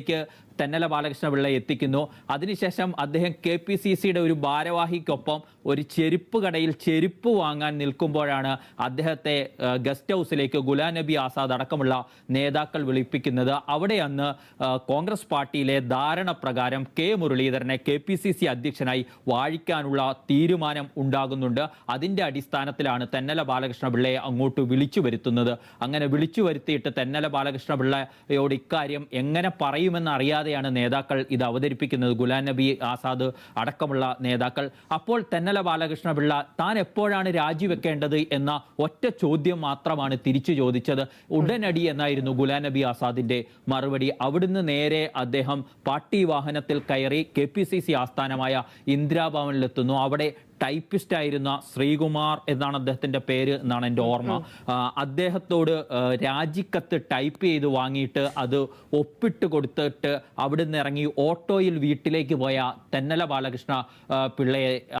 ിലേക്ക് തെന്നല ബാലകൃഷ്ണ പിള്ള എത്തിക്കുന്നു. അതിനുശേഷം അദ്ദേഹം കെ പി സി സിയുടെ ഒരു ഭാരവാഹിക്കൊപ്പം ഒരു ചെരുപ്പ് കടയിൽ ചെരുപ്പ് വാങ്ങാൻ നിൽക്കുമ്പോഴാണ് അദ്ദേഹത്തെ ഗസ്റ്റ് ഹൗസിലേക്ക് ഗുലാം നബി ആസാദ് അടക്കമുള്ള നേതാക്കൾ വിളിപ്പിക്കുന്നത്. അവിടെ അന്ന് കോൺഗ്രസ് പാർട്ടിയിലെ ധാരണ പ്രകാരം കെ മുരളീധരനെ കെ പി സി സി അധ്യക്ഷനായി വാഴിക്കാനുള്ള തീരുമാനം ഉണ്ടാകുന്നുണ്ട്. അതിന്റെ അടിസ്ഥാനത്തിലാണ് തെന്നല ബാലകൃഷ്ണ പിള്ളയെ അങ്ങോട്ട് വിളിച്ചു വരുത്തുന്നത്. അങ്ങനെ വിളിച്ചു വരുത്തിയിട്ട് തെന്നല ബാലകൃഷ്ണ പിള്ളയോട് ഇക്കാര്യം എങ്ങനെ പറയുമെന്ന് അറിയാതെയാണ് നേതാക്കൾ ഇത് അവതരിപ്പിക്കുന്നത്. ഗുലാം നബി ആസാദ് അടക്കമുള്ള നേതാക്കൾ. അപ്പോൾ തെന്നല ബാലകൃഷ്ണ പിള്ള താൻ എപ്പോഴാണ് രാജിവെക്കേണ്ടത് എന്ന ഒറ്റ ചോദ്യം മാത്രമാണ് തിരിച്ചു ചോദിച്ചത്. ഉടനടി എന്നായിരുന്നു ഗുലാം നബി ആസാദിന്റെ മറുപടി. അവിടുന്ന് നേരെ അദ്ദേഹം പാർട്ടി വാഹനത്തിൽ കയറി കെ പി സി സി ആസ്ഥാനമായ ഇന്ദിരാഭവനിലെത്തുന്നു. അവിടെ ടൈപ്പിസ്റ്റ് ആയിരുന്ന ശ്രീകുമാർ എന്നാണ് അദ്ദേഹത്തിന്റെ പേര് എന്നാണ് എന്റെ ഓർമ്മ. അദ്ദേഹത്തോട് രാജിക്കത്ത് ടൈപ്പ് ചെയ്ത് വാങ്ങിയിട്ട് അത് ഒപ്പിട്ട് കൊടുത്തിട്ട് അവിടുന്ന് ഇറങ്ങി ഓട്ടോയിൽ വീട്ടിലേക്ക് പോയ തെന്നല ബാലകൃഷ്ണ പിള്ളയെ